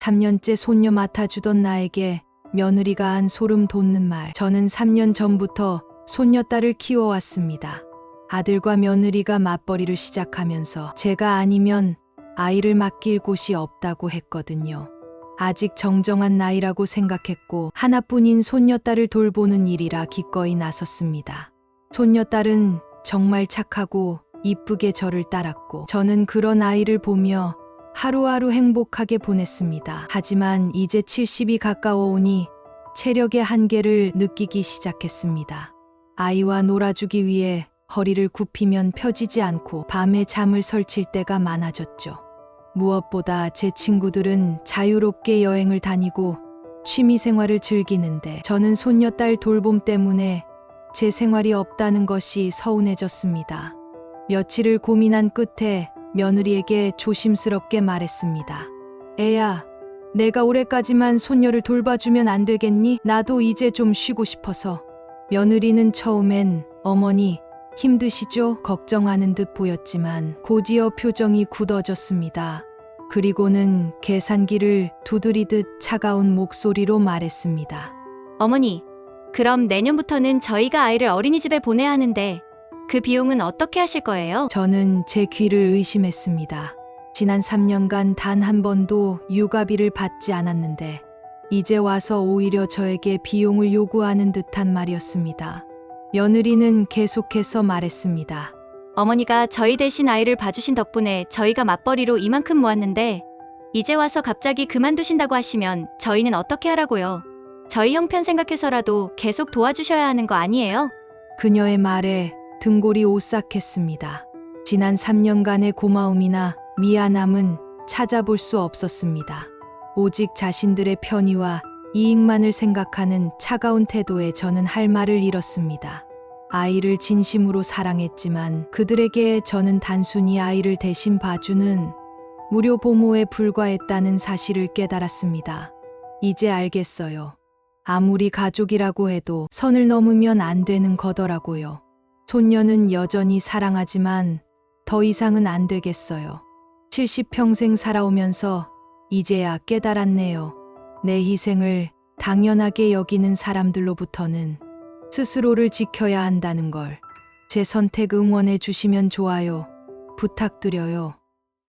3년째 손녀 맡아주던 나에게 며느리가 한 소름 돋는 말. 저는 3년 전부터 손녀딸을 키워왔습니다. 아들과 며느리가 맞벌이를 시작하면서 제가 아니면 아이를 맡길 곳이 없다고 했거든요. 아직 정정한 나이라고 생각했고 하나뿐인 손녀딸을 돌보는 일이라 기꺼이 나섰습니다. 손녀딸은 정말 착하고 이쁘게 저를 따랐고 저는 그런 아이를 보며 하루하루 행복하게 보냈습니다. 하지만 이제 70이 가까워 오니 체력의 한계를 느끼기 시작했습니다. 아이와 놀아주기 위해 허리를 굽히면 펴지지 않고 밤에 잠을 설칠 때가 많아졌죠. 무엇보다 제 친구들은 자유롭게 여행을 다니고 취미 생활을 즐기는데 저는 손녀딸 돌봄 때문에 제 생활이 없다는 것이 서운해졌습니다. 며칠을 고민한 끝에 며느리에게 조심스럽게 말했습니다. 애야, 내가 올해까지만 손녀를 돌봐주면 안 되겠니? 나도 이제 좀 쉬고 싶어서. 며느리는 처음엔 어머니 힘드시죠? 걱정하는 듯 보였지만 곧이어 표정이 굳어졌습니다. 그리고는 계산기를 두드리듯 차가운 목소리로 말했습니다. 어머니, 그럼 내년부터는 저희가 아이를 어린이집에 보내야 하는데 그 비용은 어떻게 하실 거예요? 저는 제 귀를 의심했습니다. 지난 3년간 단 한 번도 육아비를 받지 않았는데 이제 와서 오히려 저에게 비용을 요구하는 듯한 말이었습니다. 며느리는 계속해서 말했습니다. 어머니가 저희 대신 아이를 봐주신 덕분에 저희가 맞벌이로 이만큼 모았는데 이제 와서 갑자기 그만두신다고 하시면 저희는 어떻게 하라고요? 저희 형편 생각해서라도 계속 도와주셔야 하는 거 아니에요? 그녀의 말에 등골이 오싹했습니다. 지난 3년간의 고마움이나 미안함은 찾아볼 수 없었습니다. 오직 자신들의 편의와 이익만을 생각하는 차가운 태도에 저는 할 말을 잃었습니다. 아이를 진심으로 사랑했지만 그들에게 저는 단순히 아이를 대신 봐주는 무료 보모에 불과했다는 사실을 깨달았습니다. 이제 알겠어요. 아무리 가족이라고 해도 선을 넘으면 안 되는 거더라고요. 손녀는 여전히 사랑하지만 더 이상은 안 되겠어요. 70평생 살아오면서 이제야 깨달았네요. 내 희생을 당연하게 여기는 사람들로부터는 스스로를 지켜야 한다는 걸. 제 선택 응원해 주시면 좋아요. 부탁드려요.